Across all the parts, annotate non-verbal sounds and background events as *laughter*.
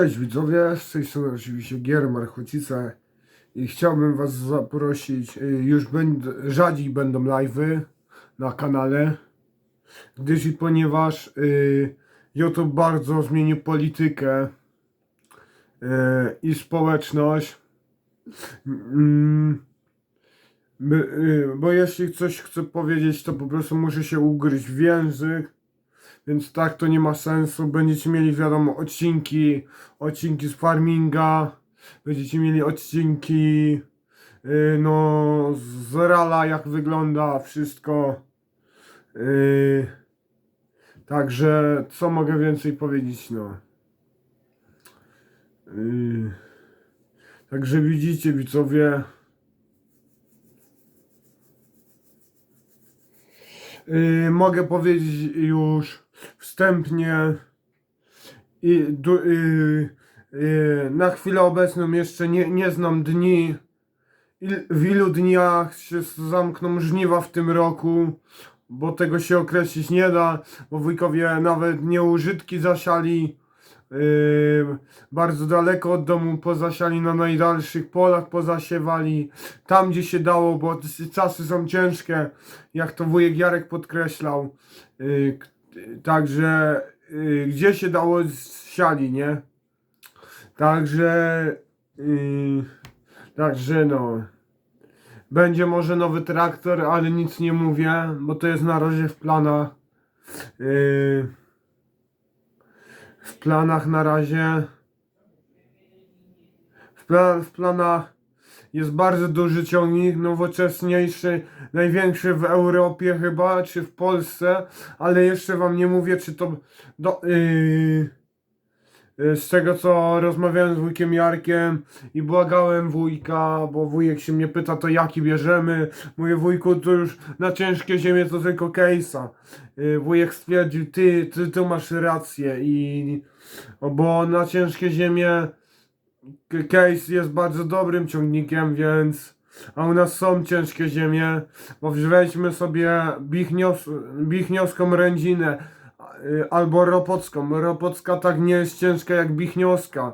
Cześć widzowie, z tej strony oczywiście Gier Marchocica i chciałbym was zaprosić, y, już będę, rzadziej będą live'y na kanale, gdyż i ponieważ y, YouTube bardzo zmienił politykę y, i społeczność, by, y, bo jeśli coś chcę powiedzieć, to po prostu muszę się ugryźć w język, więc tak to nie ma sensu. Będziecie mieli wiadomo odcinki, odcinki z farminga, będziecie mieli odcinki yy, no z rala jak wygląda wszystko. Yy, także co mogę więcej powiedzieć no. Yy, także widzicie widzowie. Yy, mogę powiedzieć już wstępnie i du, yy, yy, na chwilę obecną jeszcze nie, nie znam dni, il, w ilu dniach się zamkną żniwa w tym roku, bo tego się określić nie da, bo wujkowie nawet nieużytki zasiali. Yy, bardzo daleko od domu pozasiali na najdalszych polach, pozasiewali tam gdzie się dało, bo czasy są ciężkie, jak to wujek Jarek podkreślał. K- także yy, gdzie się dało siali, nie? Także yy, także no będzie może nowy traktor, ale nic nie mówię, bo to jest na razie w planach. Yy, w planach na razie. W, pla, w planach jest bardzo duży ciągnik, nowoczesniejszy, największy w Europie chyba, czy w Polsce, ale jeszcze wam nie mówię, czy to do, yy, yy, z tego co rozmawiałem z wujkiem Jarkiem i błagałem wujka, bo wujek się mnie pyta, to jaki bierzemy. Mówię wujku, to już na ciężkie ziemię to tylko case'a. Yy, wujek stwierdził, ty, ty, masz rację i bo na ciężkie ziemię Case jest bardzo dobrym ciągnikiem, więc a u nas są ciężkie ziemie, bo weźmy sobie bichnios, bichnioską rędzinę y, albo ropocką. Ropocka tak nie jest ciężka jak bichnioska,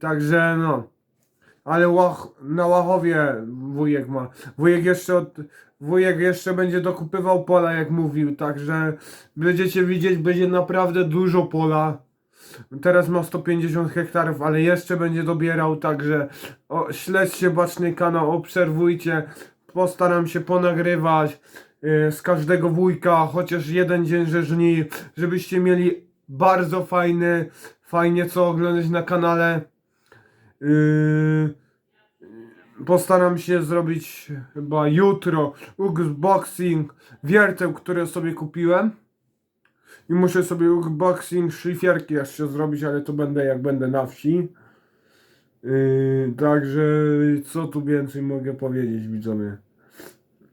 także no. Ale łach, na Łachowie wujek ma. Wujek jeszcze, od, wujek jeszcze będzie dokupywał pola, jak mówił, także będziecie widzieć, będzie naprawdę dużo pola. Teraz ma 150 hektarów, ale jeszcze będzie dobierał, także o, śledźcie baczny kanał, obserwujcie. Postaram się ponagrywać y, z każdego wujka, chociaż jeden dzień że żebyście mieli bardzo fajny, fajnie co oglądać na kanale. Yy, postaram się zrobić chyba jutro unboxing wierteł, które sobie kupiłem. I muszę sobie unboxing szlifierki jeszcze zrobić, ale to będę jak będę na wsi. Yy, także co tu więcej mogę powiedzieć widzowie?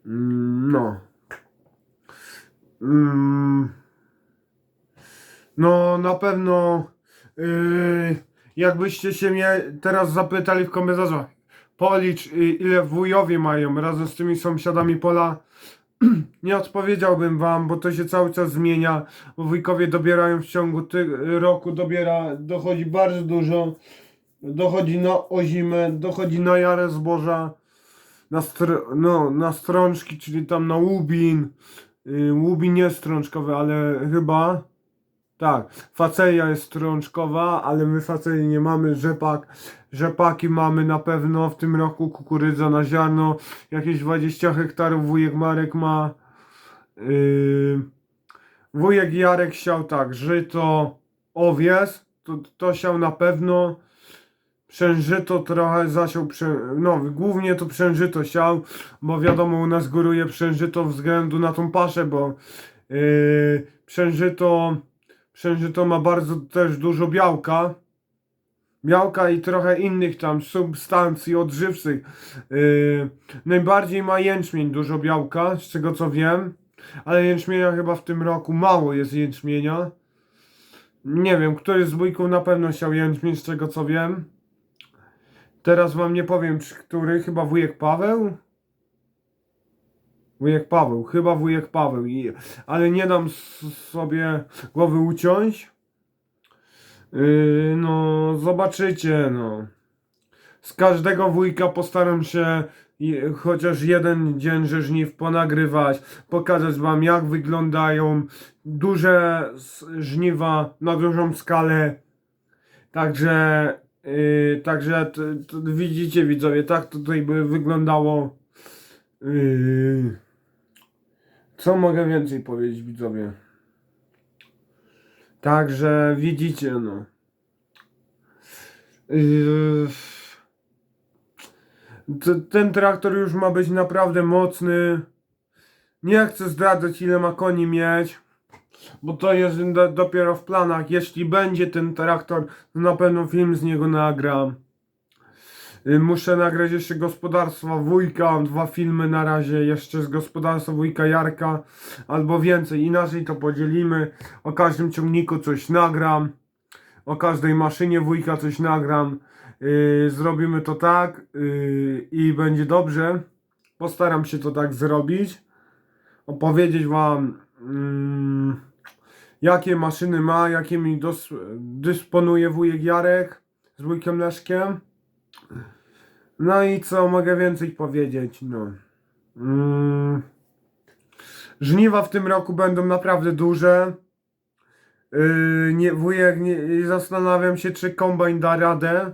Mm, no. Mm, no na pewno yy, jakbyście się mnie teraz zapytali w komentarzach policz y, ile wujowie mają razem z tymi sąsiadami pola *clears throat* nie odpowiedziałbym wam, bo to się cały czas zmienia, wujkowie dobierają w ciągu roku, dobiera, dochodzi bardzo dużo, dochodzi na ozimę, dochodzi na jarę zboża, na, str- no, na strączki, czyli tam na łubin, yy, łubin jest strączkowy, ale chyba, tak, faceja jest strączkowa, ale my facei nie mamy, rzepak, rzepaki mamy na pewno w tym roku, kukurydza na ziarno, jakieś 20 hektarów wujek Marek ma. Yy, wujek Jarek siał tak, żyto, owies, to, to siał na pewno. Przężyto trochę zasiał, prze, no głównie to przężyto siał, bo wiadomo u nas góruje przężyto względu na tą paszę, bo yy, przężyto, przężyto ma bardzo też dużo białka białka i trochę innych tam substancji odżywczych. Yy, najbardziej ma jęczmień dużo białka, z tego co wiem, ale jęczmienia chyba w tym roku mało jest jęczmienia. Nie wiem, któryś z wujków na pewno siał jęczmień, z tego co wiem. Teraz wam nie powiem, czy który, chyba wujek Paweł? Wujek Paweł, chyba wujek Paweł, ale nie dam sobie głowy uciąć. Yy, no, zobaczycie, no. Z każdego wujka postaram się chociaż jeden dzień żniw ponagrywać, pokazać wam jak wyglądają duże żniwa na dużą skalę. Także, yy, także t, t, widzicie widzowie, tak tutaj by wyglądało. Yy, co mogę więcej powiedzieć widzowie? Także widzicie no. Yy, ten traktor już ma być naprawdę mocny. Nie chcę zdradzać ile ma koni mieć. Bo to jest do, dopiero w planach. Jeśli będzie ten traktor, to na pewno film z niego nagram. Y, Muszę nagrać jeszcze gospodarstwa wujka, dwa filmy na razie, jeszcze z gospodarstwa wujka Jarka, albo więcej, inaczej to podzielimy. O każdym ciągniku coś nagram, o każdej maszynie wujka coś nagram. Y, zrobimy to tak y, i będzie dobrze. Postaram się to tak zrobić. Opowiedzieć wam. mm, jakie maszyny ma, jakimi dysponuje wujek Jarek z wujkiem Leszkiem. No i co mogę więcej powiedzieć, no. Mm. Żniwa w tym roku będą naprawdę duże. Yy, nie, wujek, nie, zastanawiam się, czy kombajn da radę.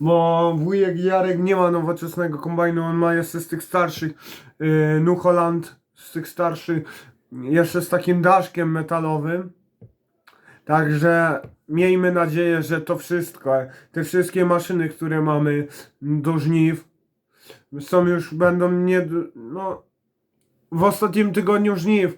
Bo wujek Jarek nie ma nowoczesnego kombajnu, on ma jeszcze z tych starszych yy, Holland, z tych starszych, jeszcze z takim daszkiem metalowym. Także miejmy nadzieję, że to wszystko, te wszystkie maszyny, które mamy do żniw, są już, będą nie, no, w ostatnim tygodniu żniw.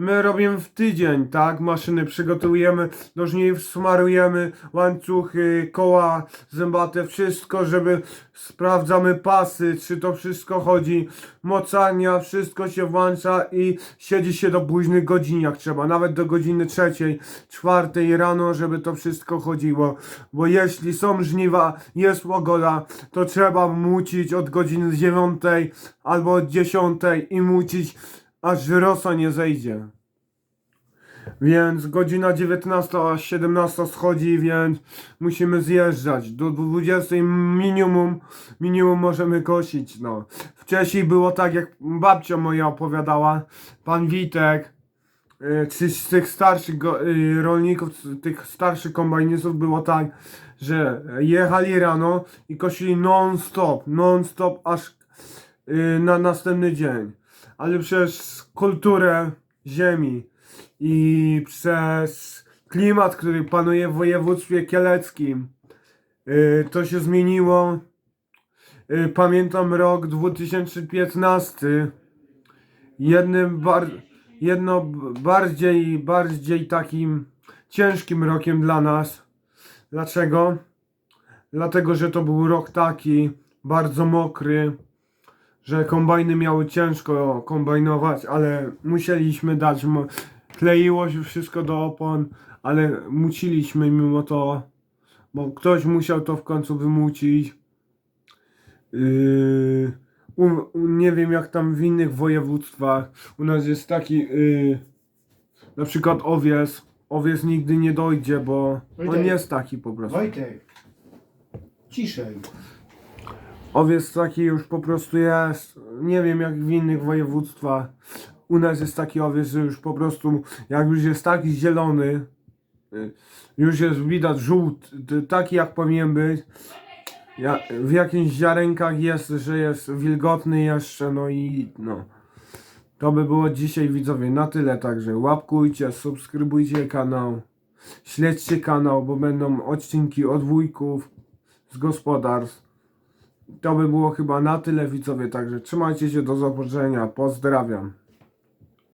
My robimy w tydzień, tak? Maszyny przygotowujemy do żniw, smarujemy łańcuchy, koła zębate, wszystko, żeby sprawdzamy pasy, czy to wszystko chodzi, mocania, wszystko się włącza i siedzi się do późnych godzin jak trzeba, nawet do godziny trzeciej, czwartej rano, żeby to wszystko chodziło, bo jeśli są żniwa, jest łagoda, to trzeba mucić od godziny dziewiątej albo od dziesiątej i mucić aż rosa nie zejdzie. Więc godzina 19 a 17 schodzi, więc musimy zjeżdżać. Do 20 minimum, minimum możemy kosić, no. Wcześniej było tak, jak babcia moja opowiadała, pan Witek, y, czy z tych starszych y, rolników, tych starszych kombajnistów było tak, że jechali rano i kosili non-stop, non-stop aż y, na następny dzień. Ale przez kulturę ziemi i przez klimat, który panuje w województwie kieleckim, y, to się zmieniło. Y, Pamiętam rok 2015. Jednym bar jedno bardziej, bardziej takim ciężkim rokiem dla nas. Dlaczego? Dlatego, że to był rok taki bardzo mokry, że kombajny miały ciężko kombajnować, ale musieliśmy dać, kleiło się wszystko do opon, ale muciliśmy mimo to, bo ktoś musiał to w końcu wymucić. Yy, u, u, nie wiem jak tam w innych województwach, u nas jest taki, yy, na przykład owies, owies nigdy nie dojdzie, bo on Wojtek. jest taki po prostu. Wojtek, ciszej. Owiec taki już po prostu jest, nie wiem jak w innych województwach. U nas jest taki owiec, że już po prostu, jak już jest taki zielony, y, już jest widać żółty, taki jak powinien być. Ja, w jakichś ziarenkach jest, że jest wilgotny jeszcze, no i no. To by było dzisiaj widzowie na tyle, także łapkujcie, subskrybujcie kanał, śledźcie kanał, bo będą odcinki od wujków z gospodarstw. To by było chyba na tyle widzowie, także trzymajcie się, do zobaczenia, pozdrawiam.